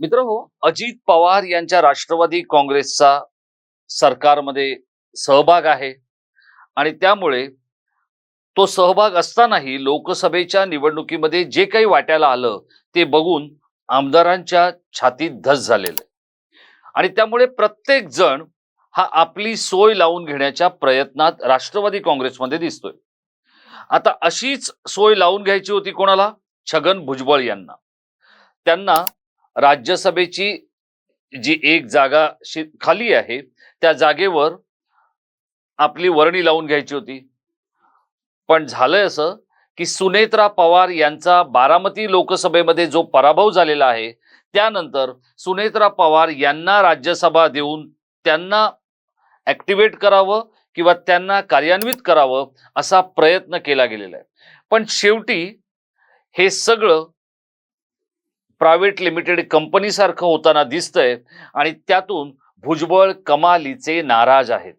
मित्र हो अजित पवार यांच्या राष्ट्रवादी काँग्रेसचा सरकारमध्ये सहभाग आहे. आणि त्यामुळे तो सहभाग असतानाही लोकसभेच्या निवडणुकीमध्ये जे काही वाट्याला आलं ते बघून आमदारांच्या छातीत धस झालेलं आहे. आणि त्यामुळे प्रत्येक जण हा आपली सोय लावून घेण्याच्या प्रयत्नात राष्ट्रवादी काँग्रेसमध्ये दिसतोय. आता अशीच सोय लावून घ्यायची होती कोणाला? छगन भुजबळ यांना. त्यांना राज्यसभेची जी एक जागा शि- खाली आहे त्या जागेवर आपली वर्णी लावून घ्यायची होती. पण झालंय असं की सुनेत्रा पवार यांचा बारामती लोकसभेमध्ये जो पराभव झालेला आहे त्यानंतर सुनेत्रा पवार यांना राज्यसभा देऊन त्यांना ऍक्टिव्हेट करावं किंवा त्यांना कार्यान्वित करावं असा प्रयत्न केला गेलेला आहे. पण शेवटी हे सगळं प्रायव्हेट लिमिटेड कंपनीसारखं होताना दिसतंय आणि त्यातून भुजबळ कमालीचे नाराज आहेत.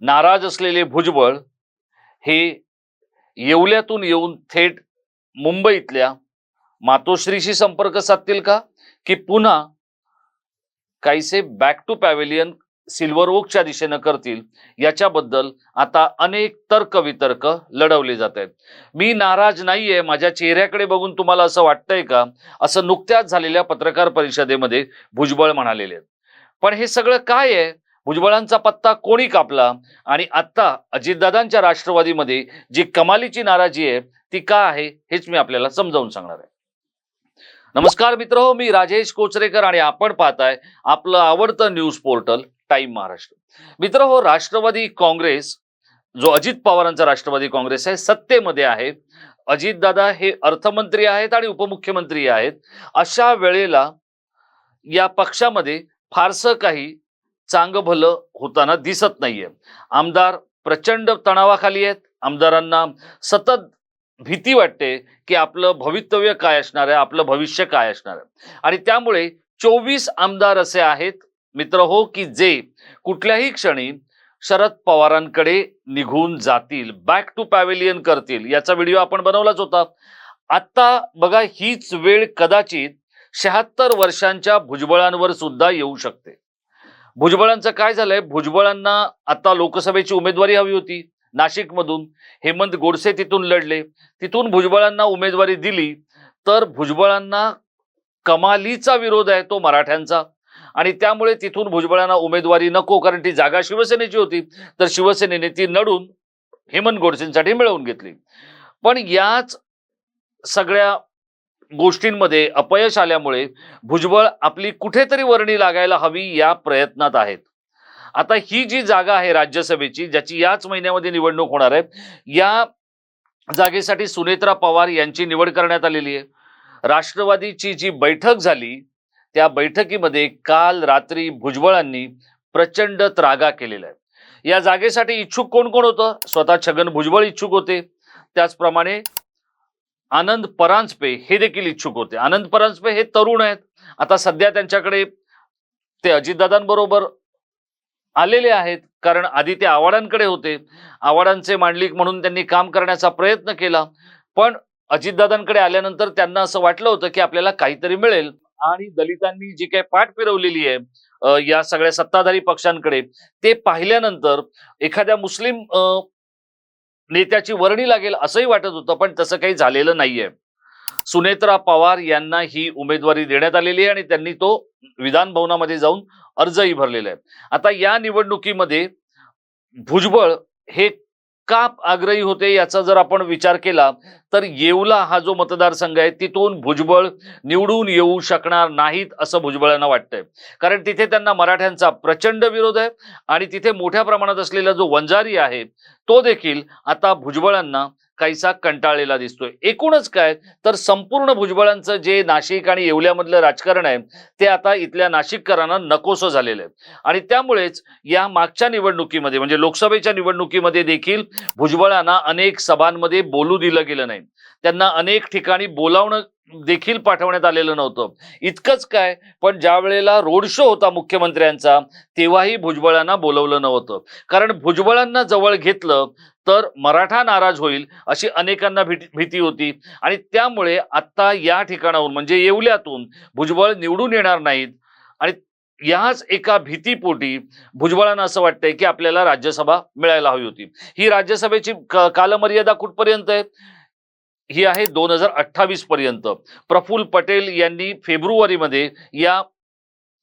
नाराज असलेले भुजबळ हे येवल्यातून येऊन थेट मुंबईतल्या मातोश्रीशी संपर्क साधतील का? की पुन्हा काहीसे बॅक टू पॅव्हेलियन सिल्वर ओकच्या दिशेनं करतील याच्याबद्दल आता अनेक तर्क वितर्क लढवले जात आहेत. मी नाराज नाहीये माझ्या चेहऱ्याकडे बघून तुम्हाला असं वाटतंय का? असं नुकत्याच झालेल्या पत्रकार परिषदेमध्ये भुजबळ म्हणालेले आहेत. पण हे सगळं काय आहे? भुजबळांचा पत्ता कोणी कापला? आणि आता अजितदादांच्या राष्ट्रवादीमध्ये जी कमालीची नाराजी आहे ती का आहे हेच मी आपल्याला समजावून सांगणार आहे. नमस्कार मित्र हो मी राजेश कोचरेकर आणि आपण पाहताय आपलं आवडतं न्यूज पोर्टल टाइम महाराष्ट्र. मित्र हो राष्ट्रवादी काँग्रेस जो अजित पवारांचा राष्ट्रवादी काँग्रेस आहे सत्तेमध्ये आहे. अजितदादा हे अर्थमंत्री आहेत आणि उपमुख्यमंत्री आहेत. अशा वेळेला या पक्षामध्ये फारसं काही चांग भलं होताना दिसत नाहीये. आमदार प्रचंड तणावाखाली आहेत. आमदारांना सतत भीती वाटते की आपलं भवितव्य काय असणार आहे आपलं भविष्य काय असणार आहे. आणि त्यामुळे चोवीस आमदार असे आहेत मित्र हो की जे कुठल्याही क्षणी शरद पवारांकडे निघून जातील बॅक टू पॅवेलियन करतील याचा व्हिडिओ आपण बनवलाच होता. आता बघा हीच वेळ कदाचित शहात्तर वर्षांच्या भुजबळांवर सुद्धा येऊ शकते. भुजबळांचं काय झालंय? भुजबळांना आता लोकसभेची उमेदवारी हवी होती. नाशिकमधून हेमंत गोडसे तिथून लढले. तिथून भुजबळांना उमेदवारी दिली. तर भुजबळांना कमालीचा विरोध आहे तो मराठ्यांचा. आणि त्यामुळे तिथून भुजबळांना उमेदवारी नको कारण ती जागा शिवसेनेची होती. तर शिवसेनेने ती नडून हेमंत गोडसेंसाठी मिळवून घेतली. पण याच सगळ्या गोष्टींमध्ये अपयश आल्यामुळे भुजबळ आपली कुठेतरी वर्णी लागायला हवी या प्रयत्नात आहेत. आता ही जी जागा आहे राज्यसभेची ज्याची याच महिन्यामध्ये निवडणूक होणार आहे या जागेसाठी सुनेत्रा पवार यांची निवड करण्यात आलेली आहे. राष्ट्रवादीची जी बैठक झाली त्या बैठकीमध्ये काल रात्री भुजबळांनी प्रचंड त्रागा केलेला आहे. या जागेसाठी इच्छुक कोण कोण होतं? स्वतः छगन भुजबळ इच्छुक होते. त्याचप्रमाणे आनंद परांजपे हे देखील इच्छुक होते. आनंद परांजपे हे तरुण आहेत. आता सध्या त्यांच्याकडे ते अजितदादांबरोबर आलेले आहेत. कारण आधी ते आव्हाडांकडे होते. आव्हाडांचे मांडलिक म्हणून त्यांनी काम करण्याचा प्रयत्न केला. पण अजितदादांकडे आल्यानंतर त्यांना असं वाटलं होतं की आपल्याला काहीतरी मिळेल. आणि दलितांनी जी काही पाठ फिरवलेली आहे या सगळ्या सत्ताधारी पक्षांकडे ते पाहिल्यानंतर एखाद्या मुस्लिम नेत्याची वर्णी लागेल असंही वाटत होतं पण तसं काही झालेलं नाहीये. सुनेत्रा पवार यांना ही उमेदवारी देण्यात आलेली आहे आणि त्यांनी तो विधान भवनामध्ये जाऊन अर्जही भरलेला आहे. आता या निवडणुकीमध्ये भुजबळ हे का आग्रही होते याचा जर आपण विचार केला तर येवला हा जो मतदारसंघ आहे तिथून भुजबळ निवडून येऊ शकणार नाहीत असं भुजबळांना वाटतंय. कारण तिथे त्यांना मराठ्यांचा प्रचंड विरोध आहे आणि तिथे मोठ्या प्रमाणात असलेला जो वंजारी आहे तो देखील आता भुजबळांना काहीसा कंटाळलेला दिसतोय. एकूणच काय तर संपूर्ण भुजबळांचं जे नाशिक आणि येवल्यामधलं राजकारण आहे ते आता इथल्या नाशिककरांना नकोसं झालेलं आहे. आणि त्यामुळेच या मागच्या निवडणुकीमध्ये म्हणजे लोकसभेच्या निवडणुकीमध्ये देखील भुजबळांना अनेक सभांमध्ये बोलू दिलं गेलं नाही. त्यांना अनेक ठिकाणी बोलावणं देखील पाठवण्यात आलेलं नव्हतं. इतकंच काय पण ज्या वेळेला रोड शो होता मुख्यमंत्र्यांचा तेव्हाही भुजबळांना बोलवलं नव्हतं. कारण भुजबळांना जवळ घेतलं तर मराठा नाराज होईल अशी अनेकांना भीती भीती होती. आणि त्यामुळे आत्ता या ठिकाणाहून म्हणजे येवल्यातून भुजबळ निवडून येणार नाहीत. आणि याच एका भीतीपोटी भुजबळांना असं वाटतंय की आपल्याला राज्यसभा मिळायला हवी होती. ही राज्यसभेची कालमर्यादा कुठपर्यंत आहे? ही आहे दोन हजार अठ्ठावीस पर्यंत. प्रफुल्ल पटेल यांनी फेब्रुवारीमध्ये या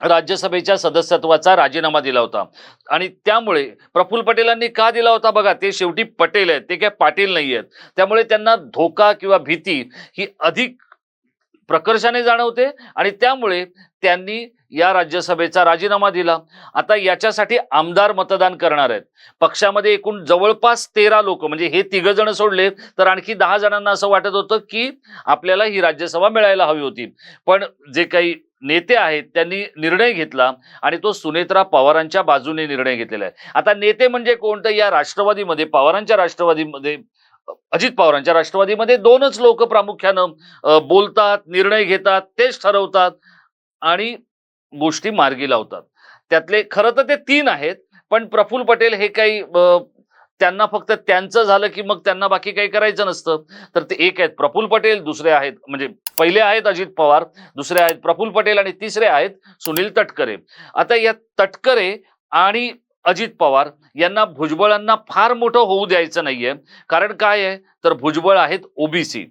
राज्यसभेच्या सदस्यत्वाचा राजीनामा दिला होता. आणि त्यामुळे प्रफुल्ल पटेलांनी का दिला होता बघा ते शेवटी पटेल आहेत ते काय पाटील नाही आहेत. त्यामुळे त्यांना धोका किंवा भीती ही अधिक प्रकर्षाने जाणवते आणि त्यामुळे त्यांनी या राज्यसभेचा राजीनामा दिला. आता याच्यासाठी आमदार मतदान करणार आहेत. पक्षामध्ये एकूण जवळपास तेरा लोक म्हणजे हे तिघ जण सोडले तर आणखी दहा जणांना असं वाटत होतं की आपल्याला ही राज्यसभा मिळायला हवी होती. पण जे काही नेते आहेत त्यांनी निर्णय घेतला आणि तो सुनेत्रा पवारांच्या बाजूने निर्णय घेतलेला आहे. आता नेते म्हणजे कोणतं? या राष्ट्रवादीमध्ये पवारांच्या राष्ट्रवादीमध्ये अजित पवारांच्या राष्ट्रवादीमध्ये दोनच लोक प्रामुख्यानं बोलतात निर्णय घेतात तेच ठरवतात आणि गोष्टी मार्गी लावतात. त्यातले खरं तर ते तीन आहेत पण प्रफुल्ल पटेल हे काही त्यांना फक्त त्यांचं झालं की मग त्यांना बाकी काही करायचं नसतं. तर ते एक आहेत प्रफुल्ल पटेल दुसरे आहेत म्हणजे पहिले आहेत अजित पवार दुसरे आहेत प्रफुल्ल पटेल आणि तिसरे आहेत सुनील तटकरे. आता या तटकरे आणि अजित पवार यांना भुजबळांना फार मोठं होऊ द्यायचं नाहीये. कारण काय आहे? तर भुजबळ आहेत ओबीसी.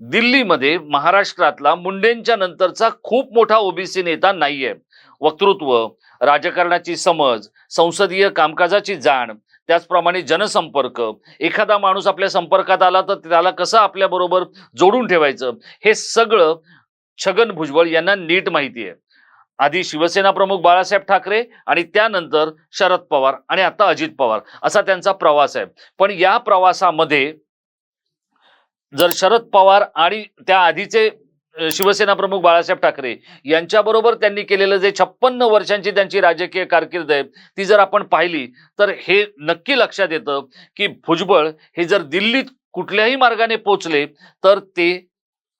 दिल्लीमध्ये महाराष्ट्रातला मुंडेंच्या नंतरचा खूप मोठा ओबीसी नेता नाहीये. वक्तृत्व राजकारणाची समज संसदीय कामकाजाची जाण त्याचप्रमाणे जनसंपर्क. एखादा माणूस आपल्या संपर्कात आला तर त्याला कसं आपल्या बरोबर जोडून ठेवायचं? हे सगळं छगन भुजबळ यांना नीट माहिती आहे. आधी शिवसेना प्रमुख बाळासाहेब ठाकरे आणि त्यानंतर शरद पवार आणि आता अजित पवार असा त्यांचा प्रवास आहे. पण या प्रवासामध्ये जर शरद पवार आणि त्या आधीचे शिवसेना प्रमुख बाळासाहेब ठाकरे यांच्याबरोबर त्यांनी केलेलं जे छप्पन्न वर्षांची त्यांची राजकीय कारकीर्द आहे ती जर आपण पाहिली तर हे नक्की लक्षात येतं की भुजबळ हे जर दिल्लीत कुठल्याही मार्गाने पोचले तर ते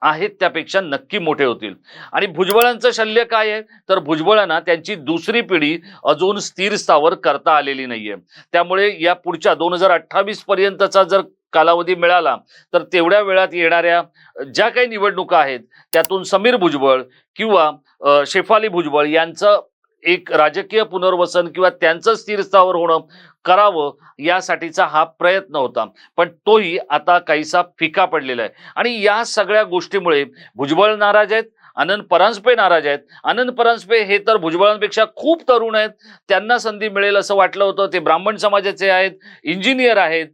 आहेत त्यापेक्षा नक्की मोठे होतील. आणि भुजबळांचं शल्य काय आहे? तर भुजबळांना त्यांची दुसरी पिढी अजून स्थिर स्थावर करता आलेली नाहीये. त्यामुळे या पुढच्या दोन हजार अठ्ठावीस पर्यंतचा जर कालावधी मिळाला तर तेवढ्या वेळात येणाऱ्या ज्या काही निवडणुका आहेत त्यातून समीर भुजबळ किंवा शेफाली भुजबळ यांचं एक राजकीय पुनर्वसन किंवा त्यांचं स्थिरस्थावर होणं करावं यासाठीचा हा प्रयत्न होता. पण तोही आता काहीसा फिका पडलेला आहे. आणि या सगळ्या गोष्टीमुळे भुजबळ नाराज आहेत आनंद परांजपे नाराज आहेत. आनंद परांजपे हे तर भुजबळांपेक्षा खूप तरुण आहेत. त्यांना संधी मिळेल असं वाटलं होतं. ते ब्राह्मण समाजाचे आहेत इंजिनियर आहेत.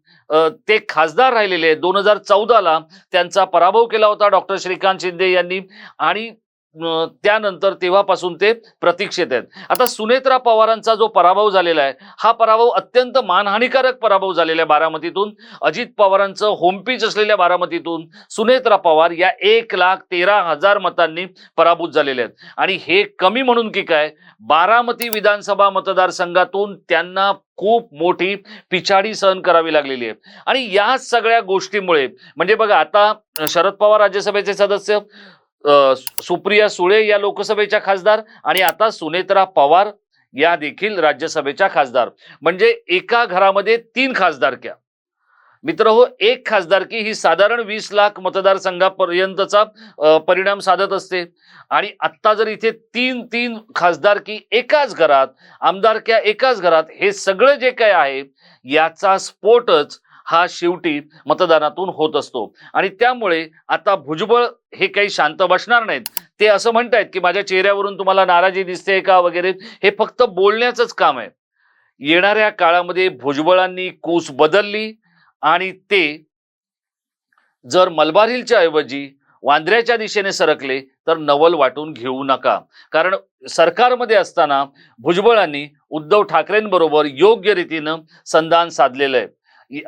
ते खासदार राहिलेले आहेत. दोन हजार चौदाला त्यांचा पराभव केला होता डॉक्टर श्रीकांत शिंदे यांनी. आणि त्यानंतर तेव्हापासून ते प्रतीक्षेत आहेत. आता सुनेत्रा पवारांचा जो पराभव झालेला आहे हा पराभव अत्यंत मानहानिकारक पराभव झालेला आहे बारामतीतून अजित पवारांचं होमपीच असलेल्या बारामतीतून सुनेत्रा पवार या एक लाख तेरा हजार मतांनी पराभूत झालेले आहेत. आणि हे कमी म्हणून की काय बारामती विधानसभा मतदारसंघातून त्यांना खूप मोठी पिछाडी सहन करावी लागलेली आहे. आणि या सगळ्या गोष्टीमुळे म्हणजे बघा आता शरद पवार राज्यसभेचे सदस्य सुप्रिया सुळे या लोकसभेच्या खासदार आणि आता सुनेत्रा पवार या देखील राज्यसभेच्या खासदार. म्हणजे एका घरामध्ये तीन खासदारक्या मित्र हो एक खासदारकी ही साधारण वीस लाख मतदारसंघापर्यंतचा परिणाम साधत असते. आणि आत्ता जर इथे तीन तीन खासदारकी एकाच घरात आमदारक्या एकाच घरात हे सगळं जे काय आहे याचा स्फोटच हा शेवटी मतदानातून होत असतो. आणि त्यामुळे आता भुजबळ हे काही शांत बसणार नाहीत. ते असं म्हणतायत की माझ्या चेहऱ्यावरून तुम्हाला नाराजी दिसते का वगैरे हे फक्त बोलण्याचंच काम आहे. येणाऱ्या काळामध्ये भुजबळांनी कूस बदलली आणि ते जर मलबार हिलच्या ऐवजी वांद्र्याच्या दिशेने सरकले तर नवल वाटून घेऊ नका. कारण सरकारमध्ये असताना भुजबळांनी उद्धव ठाकरेंबरोबर योग्य रीतीनं संधान साधलेलं आहे.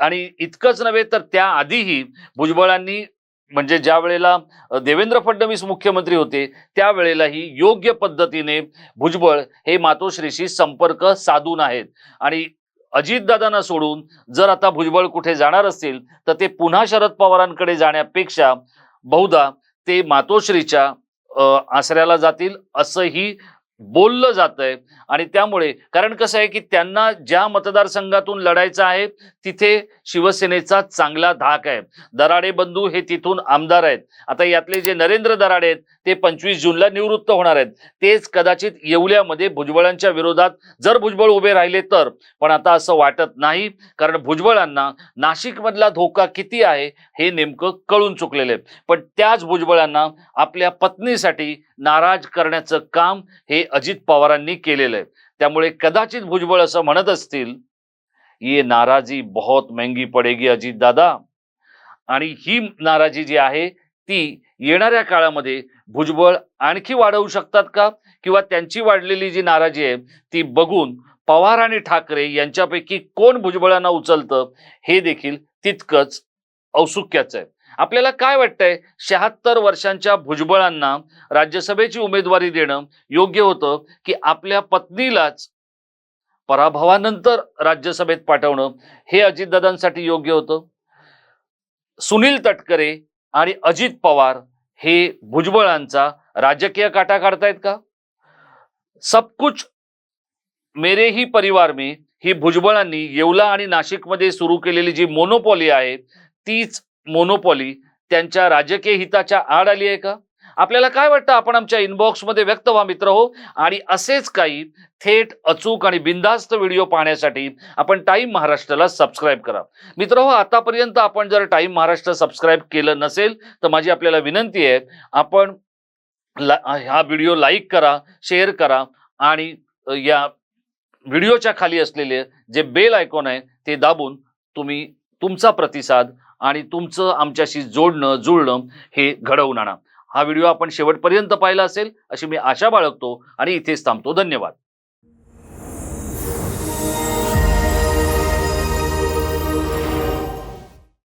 आणि इतकंच नव्हे तर त्याआधीही भुजबळांनी म्हणजे ज्या वेळेला देवेंद्र फडणवीस मुख्यमंत्री होते त्यावेळेलाही योग्य पद्धतीने भुजबळ हे मातोश्रीशी संपर्क साधून आहेत. आणि अजितदादांना सोडून जर आता भुजबळ कुठे जाणार असतील तर ते पुन्हा शरद पवारांकडे जाण्यापेक्षा बहुधा ते मातोश्रीच्या आसऱ्याला जातील असंही बोललं जात आहे आणि त्यामुळे कारण कसं आहे की त्यांना ज्या मतदारसंघातून लढायचं आहे तिथे शिवसेनेचा चांगला धाक आहे. दराडे बंधू हे तिथून आमदार आहेत. आता यातले जे नरेंद्र दराडे आहेत ते पंचवीस जूनला निवृत्त होणार आहेत. तेच कदाचित येवल्यामध्ये भुजबळांच्या विरोधात जर भुजबळ उभे राहिले तर. पण आता असं वाटत नाही कारण भुजबळांना नाशिकमधला धोका किती आहे हे नेमकं कळून चुकलेलं आहे. पण त्याच भुजबळांना आपल्या पत्नीसाठी नाराज करण्याचं काम हे अजित पवारांनी केलेलं आहे. त्यामुळे कदाचित भुजबळ असं म्हणत असतील ये नाराजी बहुत महंगी पडेगी अजित दादा. आणि ही नाराजी जी आहे ती येणाऱ्या काळामध्ये भुजबळ आणखी वाढवू शकतात का? किंवा त्यांची वाढलेली जी नाराजी आहे ती बघून पवार आणि ठाकरे यांच्यापैकी कोण भुजबळांना उचलतं हे देखील तितकंच औत्सुक्याचं आहे. आपल्याला काय वाटतंय? शहात्तर वर्षांच्या भुजबळांना राज्यसभेची उमेदवारी देणं योग्य होतं की आपल्या पत्नीलाच पराभवानंतर राज्यसभेत पाठवणं हे अजितदादांसाठी योग्य होतं. सुनील तटकरे आणि अजित पवार हे भुजबळांचा राजकीय काटा काढतायत का? सब कुछ मेरे ही परिवार में ही भुजबळांनी येवला आणि नाशिकमध्ये सुरू केलेली जी मोनोपॉली आहे तीच मोनोपॉली त्यांच्या राजकीय हिताच्या आड आली आहे का? आपल्याला काय वाटतं? आपण आमच्या इनबॉक्समध्ये व्यक्त व्हा मित्र हो. आणि असेच काही थेट अचूक आणि बिंदास्त व्हिडिओ पाहण्यासाठी आपण टाईम महाराष्ट्राला सबस्क्राईब करा. मित्र हो आतापर्यंत आपण जर टाईम महाराष्ट्र सबस्क्राईब केलं नसेल तर माझी आपल्याला विनंती आहे आपण ला- हा व्हिडिओ लाईक करा शेअर करा आणि या व्हिडिओच्या खाली असलेले जे बेल आयकॉन आहे ते दाबून तुम्ही तुमचा प्रतिसाद आणि तुमचं आमच्याशी जोडणं जुळणं हे घडवून आणा. हा व्हिडिओ आपण शेवटपर्यंत पाहिला असेल अशी मी आशा बाळगतो आणि इथेच थांबतो. धन्यवाद.